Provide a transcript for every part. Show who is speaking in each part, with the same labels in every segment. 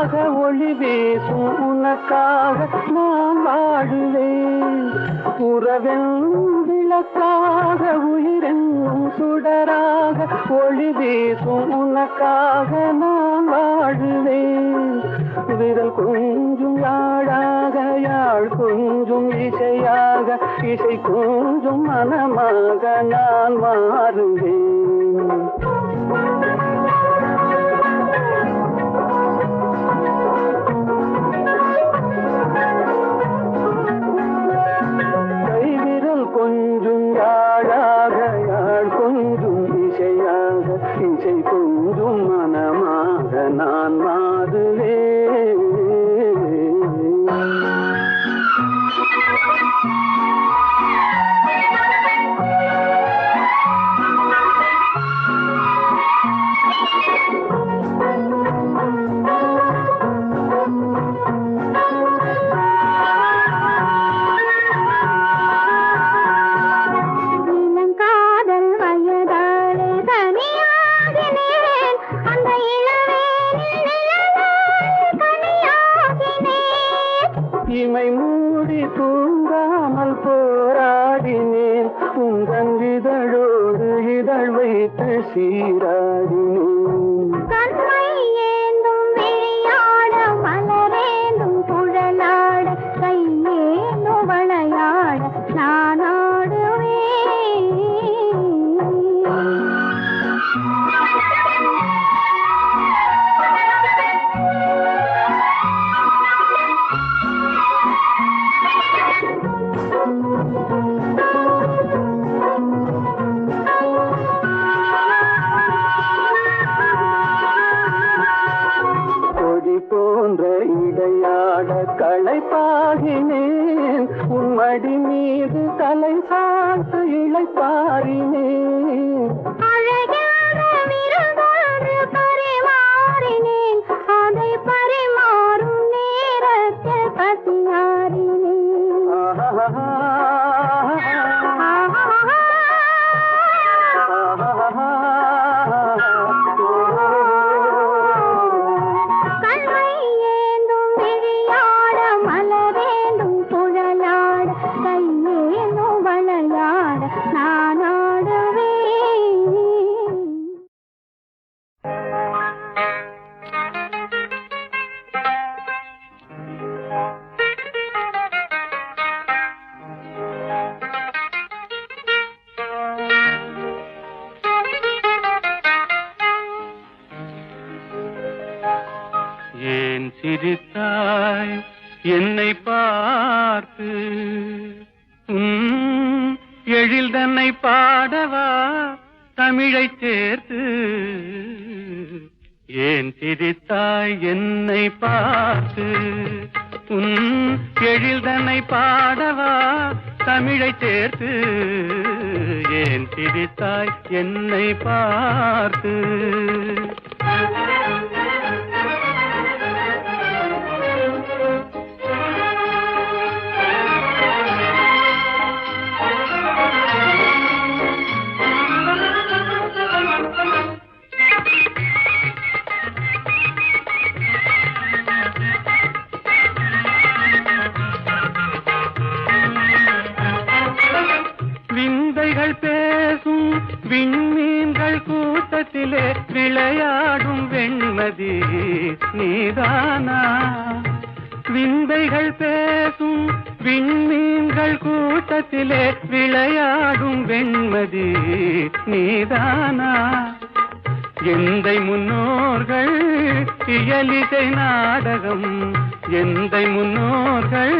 Speaker 1: உனக்காக ஒளி வீசும் உனக்காக நான் வாடுவேன் உறவெல்லும் விளக்காக உயிரெங்கும் சுடராக ஒளி வீசும் உனக்காக நான் வாடுவேன் விரல் கொஞ்சும் யாழாக யாழ் கொஞ்சும் இசையாக இசை கொஞ்சும் மனமாக நான் மாறுவேன் கொஞ்சும் யாழாக யாழ் கொஞ்சும் இசையாக இசை கொஞ்சும் மனமாக நான் மாறுவேன் பாடவா தமிழை சேர்த்து. ஏன் சிரித்தாய் என்னை பார்த்து? உன் எழில் தன்னை பாடவா தமிழை சேர்த்து. ஏன் சிரித்தாய் என்னை பார்த்து?
Speaker 2: மீன்கள் பேசும் விண்மீன்கள் கூட்டத்திலே விளையாடும் வெண்மதி நீதானா? விந்தைகள் பேசும் விண்மீன்கள் கூட்டத்திலே விளையாடும் வெண்மதி நீதானா? எந்தை முன்னோர்கள் இயலிசை நாடகம் எந்தை முன்னோர்கள்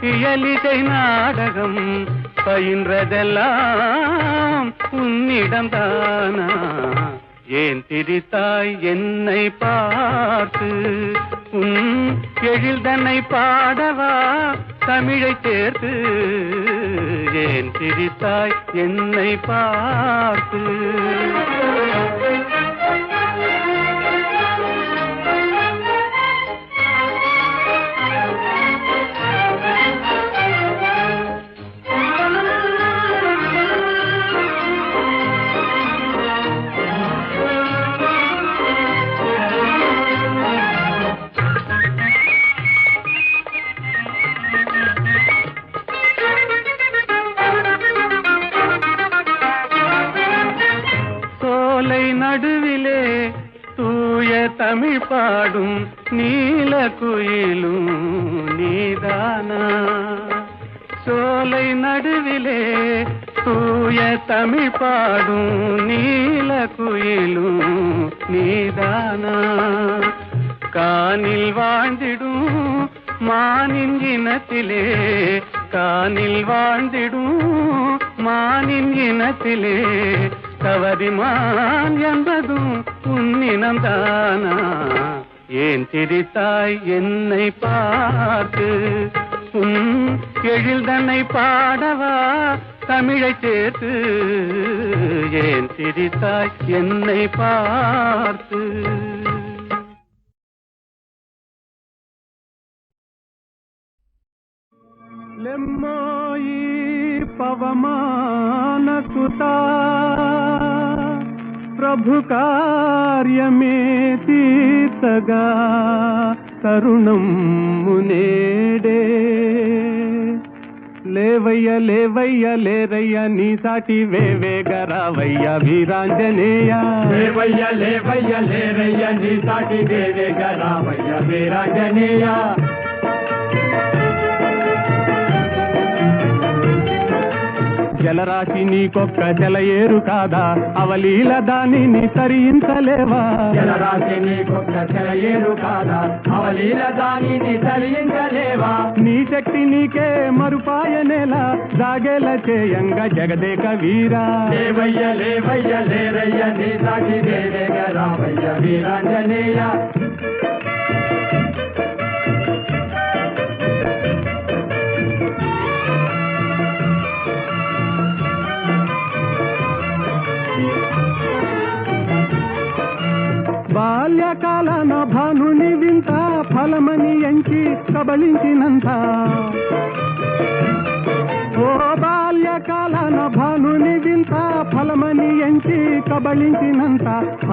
Speaker 2: இயலிசை நாடகம் பயின்றதெல்லாம் உன்னிடம்தானா? ஏன் திரித்தாய் என்னை பார்த்து? உன் எழில்தன்னை பாடவா? தமிழை சேர்த்து. ஏன் திரித்தாய் என்னை பார்த்து? கானில் வாழ்ந்திடும் மானின் இனத்திலே கானில் வாழ்ந்திடும் மானின் இனத்திலே. கவரிமான் என்பதும் உன்னினம்தானா? ஏன் திரித்தாய் என்னை பார்த்து? உன் எழில்தன்னை பாடவா? தமிழை சேர்த்து. ஏன் திரித்தாய் என்னை பார்த்து? లెమ్మోయి పవమాన ప్రభు కార్యమే తీర్చగా తరుణం మునేడే లేవయ్య లేవయ్య లేరయ్య నీ సాటి వేవేగ రావయ్య వీరాంజనేయ.
Speaker 3: లేవయ్య లేవయ్య లేరయ్య నీ సాటి దేవేగ రామయ్య వీరాంజనేయ.
Speaker 2: జలరాశి నీకొక్క జలయేరు కాదా? అవలీల దానిని తరించలేవా
Speaker 3: జలరాశి నీకొక్క చెలయేరు కాదా? అవలీల దానిని తలించలేవా
Speaker 2: నీ శక్తి నీకే మరుపాయనేలా జాగేల చేయంగ జగదేక వీరా.
Speaker 3: లేవయ్య లేవయ్య లేరయ్య నీ రామయ్య వీరాంజనేయ.
Speaker 2: నుంచి కబలించినంత ఓ బాల్యకాలన భానుని వింత ఫలమని ఎంచి కబళించినంత.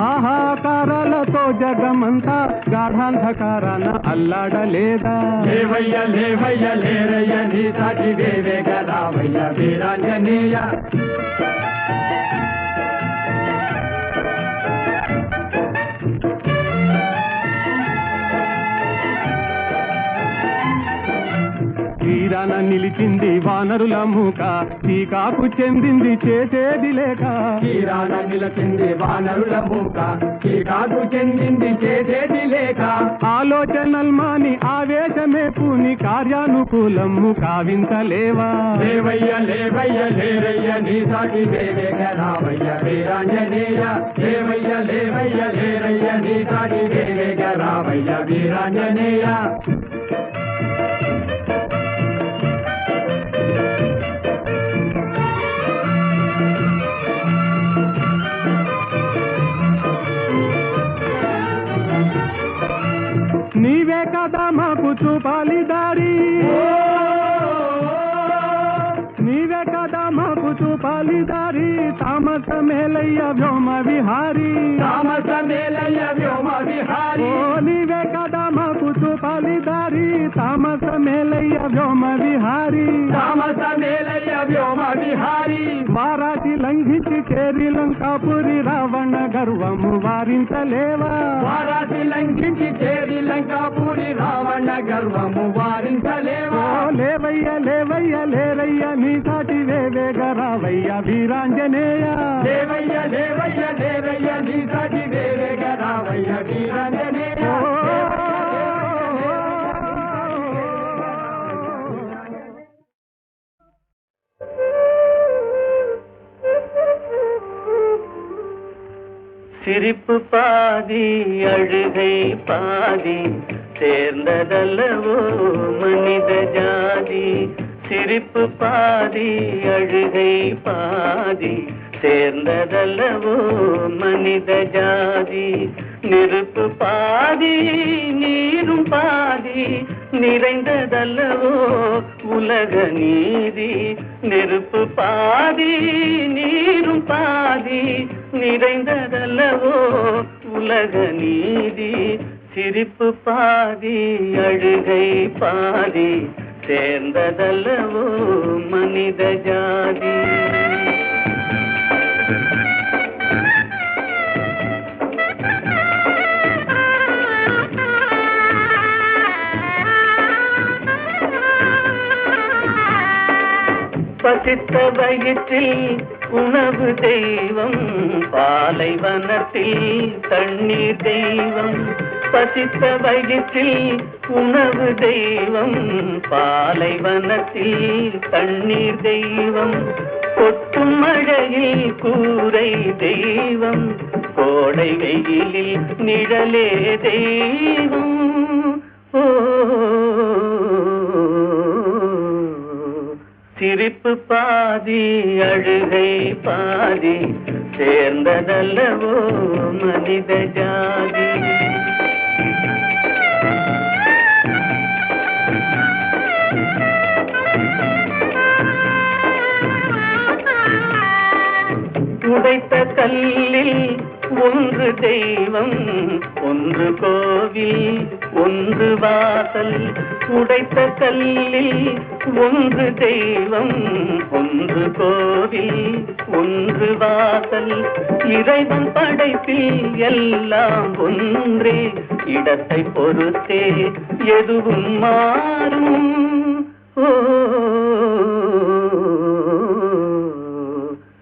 Speaker 2: ఆహాకారాలతో జగమంతా గాఢాంధకారాన అల్లాడలేదా.
Speaker 3: లేవయ్య లేవయ్య లేరయ్య నీ సాటి దేవేగ రామయ్య వీరాంజనేయ.
Speaker 2: తీరాన నిలిచింది వానరుల మూక. టీకాకు చెందింది చేసేది లేక.
Speaker 3: తీరాన నిలచింది వానరుల మూక. చీకాకు చెందింది చేసేది లేక.
Speaker 2: ఆలోచనల్మాని ఆవేశమే పూని కార్యానుకూలము కావించలేవా?
Speaker 3: లేవయ్య లేవయ్య లేరయ్య నీ సాటి రామయ్య వీరాంజనేయ. లేవయ్య లేవయ్య లేరయ్య నీ సాటి దేవేగ రామయ్య వీరాంజనేయ.
Speaker 2: కదా మాకు చూపాలి దారి. నీవే కదా మాకు చూపాలి దారి. తామస మేలయ్య వ్యోమ విహారీ.
Speaker 3: తామస మేలయ్య వ్యోమ విహారీ.
Speaker 2: నీవే కదా మాకు చూపాలి దారి తామస మేలయ్య వ్యోమ విహారీ.
Speaker 3: తామస మేలయ్య వ్యోమ విహారీ.
Speaker 4: వారాటి లంఘించి చేరి లంకాపురి రావణ గర్వము వారించలేవా?
Speaker 3: వారాసి లంఘించి చేరి లంకాపూరి రావణ గర్వము వారించలేవా?
Speaker 4: లేవయ్య లేవయ్య లేరయ్య నీ సాటి వేవేగ రావయ్య వీరాంజనేయ.
Speaker 3: దేవయ్య దేవయ్య దేవయ్య నీ సాటి వేరేగా రావయ్య వీరాంజనేయ.
Speaker 4: சிரிப்பு பாதி அழுகை பாதி சேர்ந்ததல்லவோ மனித ஜாதி. சிரிப்பு பாதி அழுகை பாதி சேர்ந்ததல்லவோ மனித ஜாதி. நெருப்பு பாதி நீரும் பாதி நிறைந்ததல்லவோ உலக நீதி. நெருப்பு பாதி நீரும் பாதி நிறைந்ததல்லவோ? உலக நீதி சிரிப்பு பாதி அழுகை பாதி சேர்ந்ததல்லவோ? மனித ஜாதி. பசித்த வயிற்றில் உணவு தெய்வம் பாலைவனத்தில் தண்ணீர் தெய்வம் பசித்த வயிற்றில் உணவு தெய்வம் பாலைவனத்தில் தண்ணீர் தெய்வம் கொட்டும் மழையில் கூரை தெய்வம் கோடை வெயிலில் நிழலே தெய்வம். ஓ சிரிப்பு பாதி அழுகை பாதி சேர்ந்ததல்லவோ மனித ஜாதி. உடைத்த கல்லில் ஒன்று தெய்வம் ஒன்று கோவில் ஒன்று வாசல். உடைத்த கல்லில் ஒன்று தெய்வம் ஒன்று கோவில் ஒன்று வாசல். இறைவன் படைப்பில் எல்லாம் ஒன்றே. இடத்தை பொறுத்தே எதுவும் மாறும்.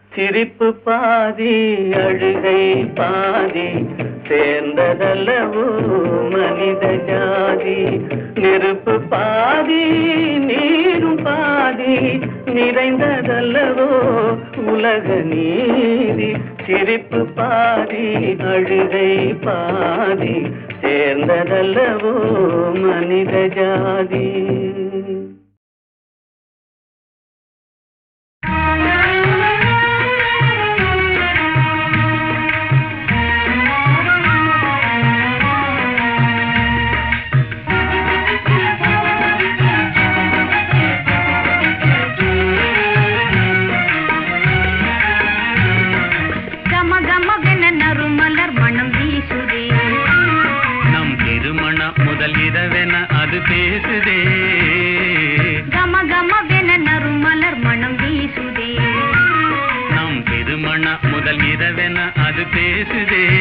Speaker 4: சிரிப்பு பாதி அழுகை பாதி. சேர்ந்ததல்லவோ மனித ஜாதி. நெருப்பு பாதி நிறைந்ததல்லவோ? உலக நீதி சிரிப்பு பாதி அழுகை பாதி சேர்ந்ததல்லவோ? மனித ஜாதி.
Speaker 5: பேசுதே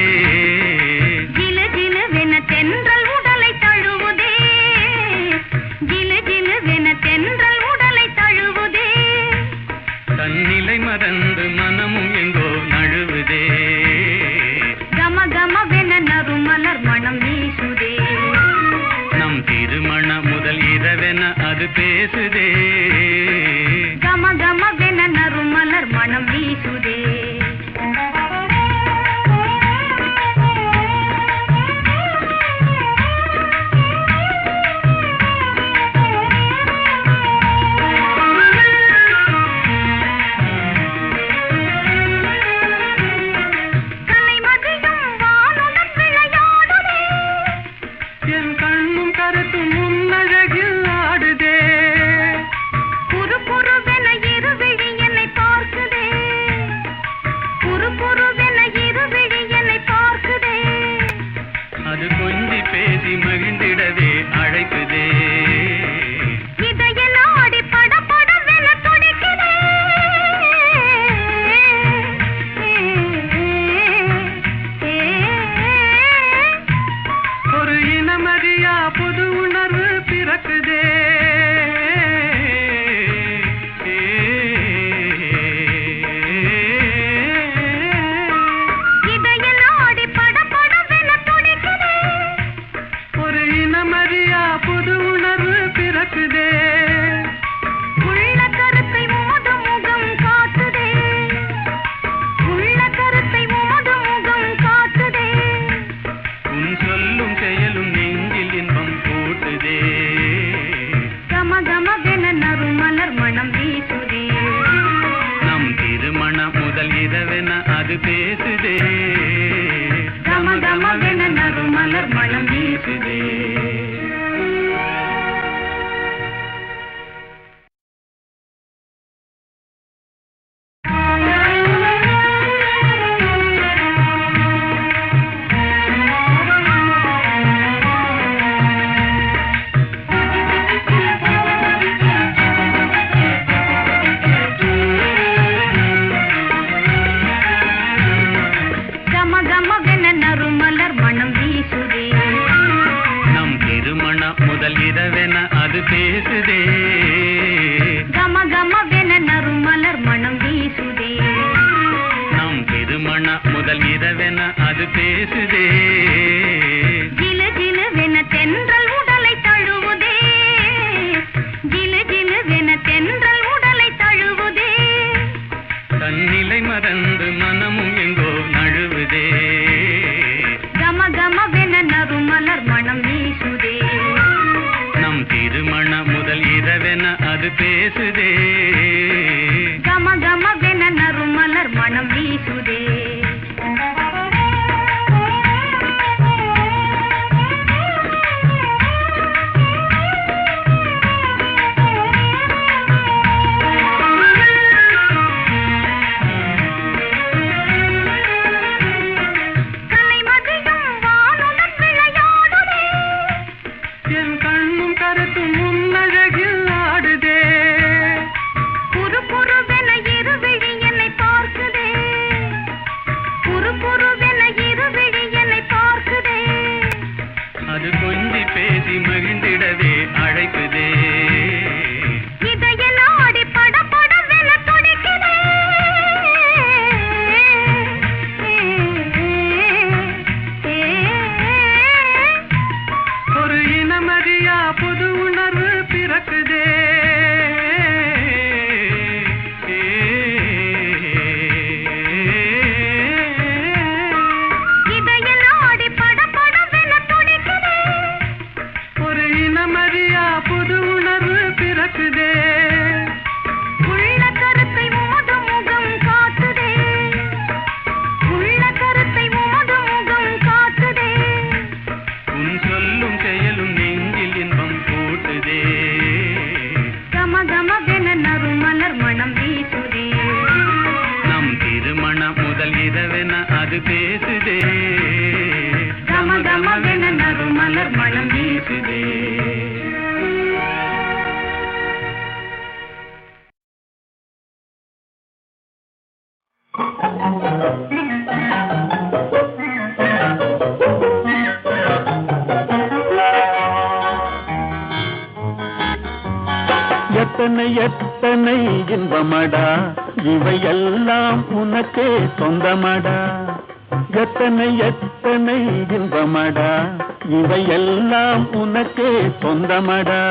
Speaker 6: இவையெல்லாம் உனக்கு சொந்தமடா.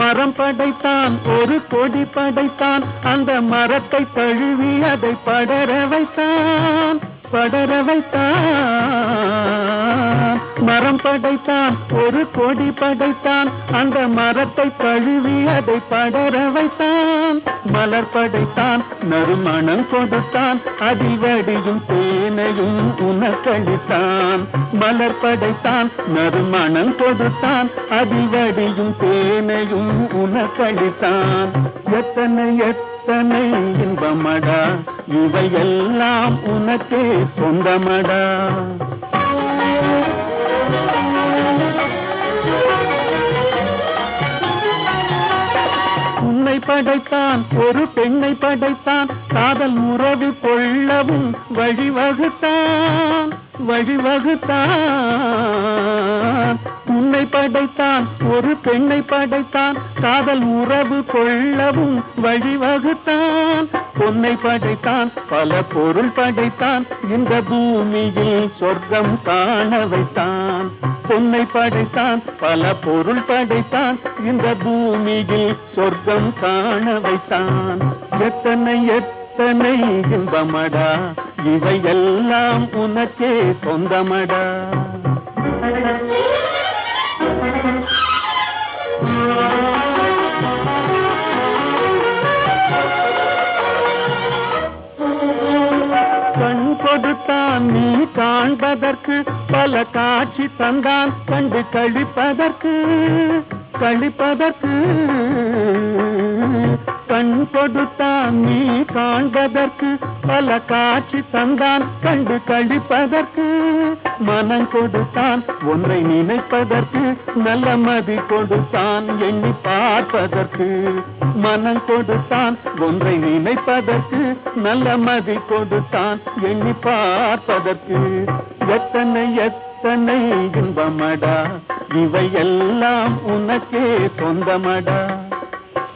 Speaker 6: மரம் படைத்தான் ஒரு கொடி படைத்தான் அந்த மரத்தை தழுவி அதை படர வைத்தான் படர வைத்தான். மரம் படைத்தான் ஒரு கொடி படைத்தான் அந்த மரத்தை தழுவி அதை படர வைத்தான். மலர் படைத்தான் நறுமணம் கொடுத்தான் அதில் வடியும் தேனையும் உனக்களித்தான் மலர் படைத்தான் நறுமணம் கொடுத்தான் அதில் வடியும் தேனையும் உனக்களித்தான் எத்தனை எத்தனை இன்பமடா இவையெல்லாம் உனக்கே சொந்தமடா. உன்னை படைத்தான் ஒரு பெண்ணை படைத்தான் காதல் உறவு கொள்ளவும் வழிவகுத்தான் வழிவகுத்தான். உன்னை படைத்தான் ஒரு பெண்ணை படைத்தான் காதல் உறவு கொள்ளவும் வழிவகுத்தான். பொன்னை படைத்தான் பல பொருள் படைத்தான் இந்த பூமியில் சொர்க்கம் காண வைத்தான். பொன்னை படைத்தான் பல பொருள் படைத்தான் இந்த பூமியில் சொர்க்கம் காண வைத்தான். எத்தனை எத்தனை இன்பமடா இவையெல்லாம் உனக்கே சொந்தமடா. கண் கொடுத்தான் நீ காண்பதற்கு பல காட்சி தந்தான் கண்டு கழிப்பதற்கு கழிப்பதற்கு. கண் கொடுத்தான் நீ காண்பதற்கு பல காட்சி தந்தான் கண்டு கழிப்பதற்கு. மனம் கொடுத்தான் ஒன்றை நினைப்பதற்கு நல்ல மதி கொடுத்தான் எண்ணி பார்ப்பதற்கு. மனம் கொடுத்தான் ஒன்றை நினைப்பதற்கு நல்ல மதி கொடுத்தான் எண்ணி பார்ப்பதற்கு. எத்தனை எத்தனை இன்பமடா இவையெல்லாம் உனக்கே சொந்தமடா.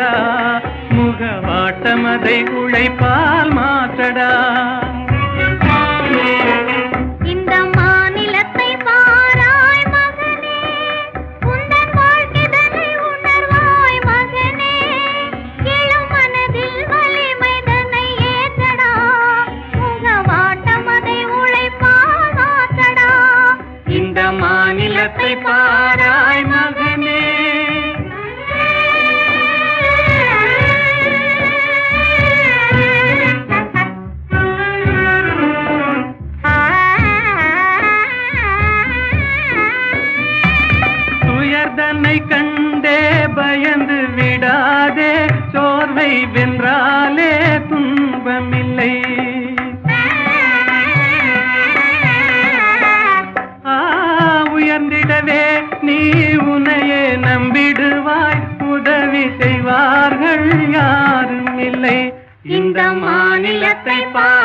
Speaker 5: மாற்றடா
Speaker 2: முகவாட்டமதை உழைப்பால் மாற்றடா.
Speaker 5: செய்வார்கள் யாரும்